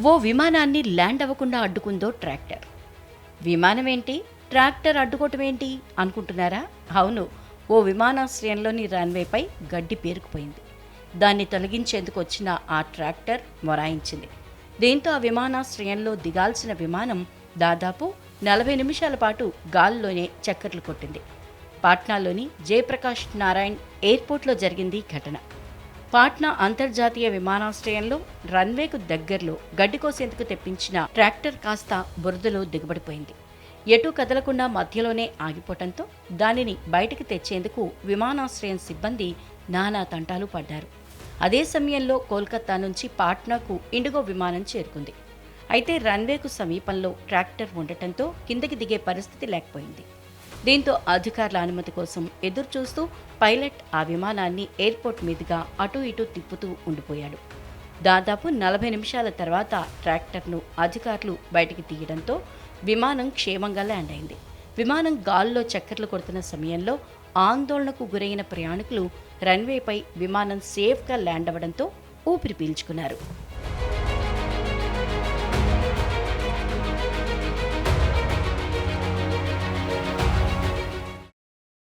ఓ విమానాన్ని ల్యాండ్ అవ్వకుండా అడ్డుకుందో ట్రాక్టర్. విమానం ఏంటి? ట్రాక్టర్ అడ్డుకోవటం ఏంటి? అనుకుంటున్నారా? అవును ఓ విమానాశ్రయంలోని రన్వేపై గడ్డి పేరుకుపోయింది. దాన్ని తొలగించేందుకు వచ్చిన ఆ ట్రాక్టర్ మొరాయించింది. దీంతో ఆ విమానాశ్రయంలో దిగాల్సిన విమానం దాదాపు నలభై నిమిషాల పాటు గాల్లోనే చక్కర్లు కొట్టింది. పాట్నాలోని జయప్రకాష్ నారాయణ్ ఎయిర్పోర్ట్లో జరిగింది ఈ ఘటన. పాట్నా అంతర్జాతీయ విమానాశ్రయంలో రన్వేకు దగ్గరలో గడ్డి కోసేందుకు తెప్పించిన ట్రాక్టర్ కాస్త బురదలో దిగబడిపోయింది. ఎటూ కదలకుండా మధ్యలోనే ఆగిపోవటంతో దానిని బయటికి తెచ్చేందుకు విమానాశ్రయం సిబ్బంది నానా తంటాలు పడ్డారు. అదే సమయంలో కోల్కతా నుంచి పాట్నాకు ఇండిగో విమానం చేరుకుంది. అయితే రన్వేకు సమీపంలో ట్రాక్టర్ ఉండటంతో కిందకి దిగే పరిస్థితి లేకపోయింది. దీంతో అధికారుల అనుమతి కోసం ఎదురు చూస్తూ పైలట్ ఆ విమానాన్ని ఎయిర్పోర్ట్ మీదుగా అటూ ఇటూ తిప్పుతూ ఉండిపోయాడు. దాదాపు నలభై నిమిషాల తర్వాత ట్రాక్టర్ను అధికారులు బయటికి తీయడంతో విమానం క్షేమంగా ల్యాండ్ అయింది. విమానం గాల్లో చక్కర్లు కొడుతున్న సమయంలో ఆందోళనకు గురైన ప్రయాణికులు రన్వేపై విమానం సేఫ్గా ల్యాండ్ అవ్వడంతో ఊపిరి పీల్చుకున్నారు.